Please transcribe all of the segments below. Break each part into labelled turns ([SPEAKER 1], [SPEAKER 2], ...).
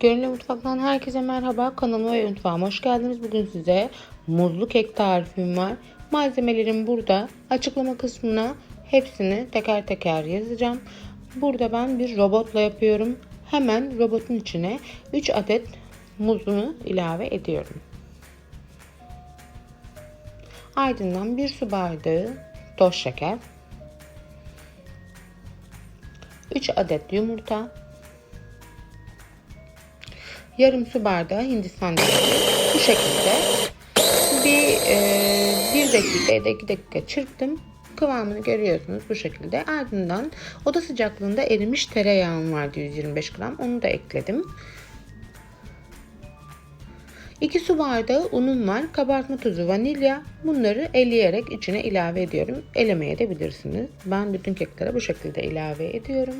[SPEAKER 1] Gönüllü Mutfak'tan herkese merhaba. Kanalıma ve mutfağıma hoş geldiniz. Bugün size muzlu kek tarifim var. Malzemelerim burada. Açıklama kısmına hepsini teker teker yazacağım. Burada ben bir robotla yapıyorum. Hemen robotun içine 3 adet muzunu ilave ediyorum. Ardından 1 su bardağı toz şeker, 3 adet yumurta, yarım su bardağı hindistan cevizi. Bu şekilde bir, e, bir dakika ya da iki dakika çırptım. Kıvamını görüyorsunuz bu şekilde. Ardından oda sıcaklığında erimiş tereyağım vardı 125 gram. Onu da ekledim. 2 su bardağı unum var. Kabartma tozu, vanilya. Bunları eleyerek içine ilave ediyorum. Elemeye de bilirsiniz. Ben bütün keklere bu şekilde ilave ediyorum.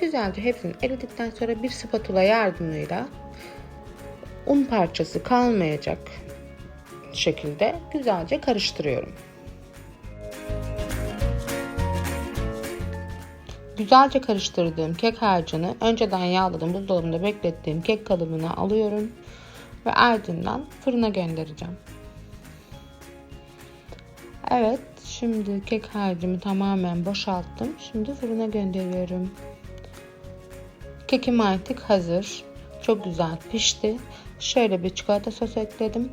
[SPEAKER 1] Güzelce hepsini eridikten sonra bir spatula yardımıyla un parçası kalmayacak şekilde güzelce karıştırıyorum. Güzelce karıştırdığım kek harcını önceden yağladım buzdolabında beklettiğim kek kalıbına alıyorum ve ardından fırına göndereceğim. Evet, şimdi kek harcımı tamamen boşalttım. Şimdi fırına gönderiyorum. Kekim artık hazır. Çok güzel pişti. Şöyle bir çikolata sos ekledim.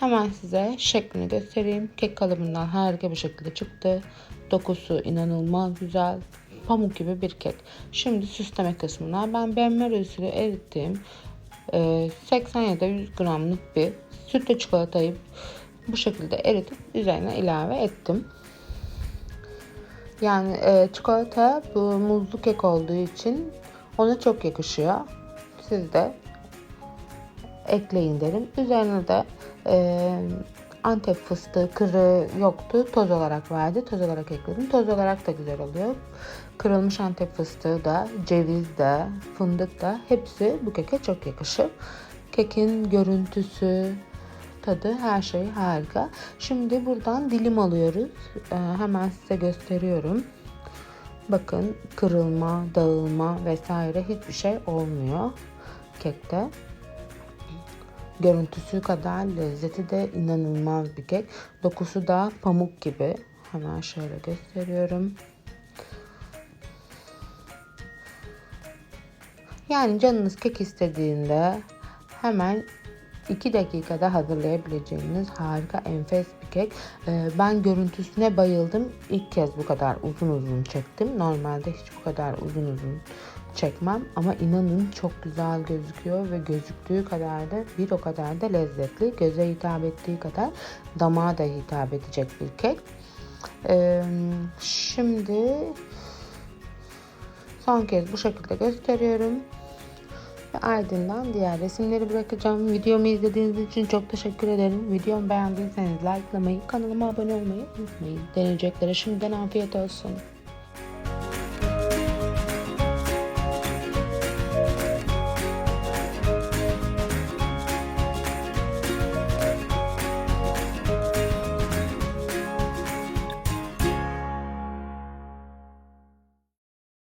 [SPEAKER 1] Hemen size şeklini göstereyim. Kek kalıbından harika bir şekilde çıktı. Dokusu inanılmaz güzel. Pamuk gibi bir kek. Şimdi süsleme kısmına ben benmer usulü erittiğim 80 ya da 100 gramlık bir sütlü çikolatayı bu şekilde eritip üzerine ilave ettim. Yani e, çikolata bu muzlu kek olduğu için ona çok yakışıyor. Siz de ekleyin derim. Üzerine de e, Antep fıstığı kırığı yoktu. Toz olarak verdi. Toz olarak ekledim. Toz olarak da güzel oluyor. Kırılmış Antep fıstığı da, ceviz de, fındık da hepsi bu keke çok yakışır. Kekin görüntüsü, tadı her şey harika. Şimdi buradan dilim alıyoruz. Ee, hemen size gösteriyorum. Bakın kırılma, dağılma vesaire hiçbir şey olmuyor kekte. Görüntüsü kadar lezzeti de inanılmaz bir kek. Dokusu da pamuk gibi. Hemen şöyle gösteriyorum. Yani canınız kek istediğinde hemen 2 dakikada hazırlayabileceğiniz harika enfes bir kek. Ee, ben görüntüsüne bayıldım. İlk kez bu kadar uzun uzun çektim. Normalde hiç bu kadar uzun uzun çekmem ama inanın çok güzel gözüküyor ve gözüktüğü kadar da bir o kadar da lezzetli. Göze hitap ettiği kadar damağa da hitap edecek bir kek. Ee, şimdi son kez bu şekilde gösteriyorum. Ve ardından diğer resimleri bırakacağım. Videomu izlediğiniz için çok teşekkür ederim. Videomu beğendiyseniz likelamayı, kanalıma abone olmayı unutmayın. Deneyeceklere şimdiden afiyet olsun.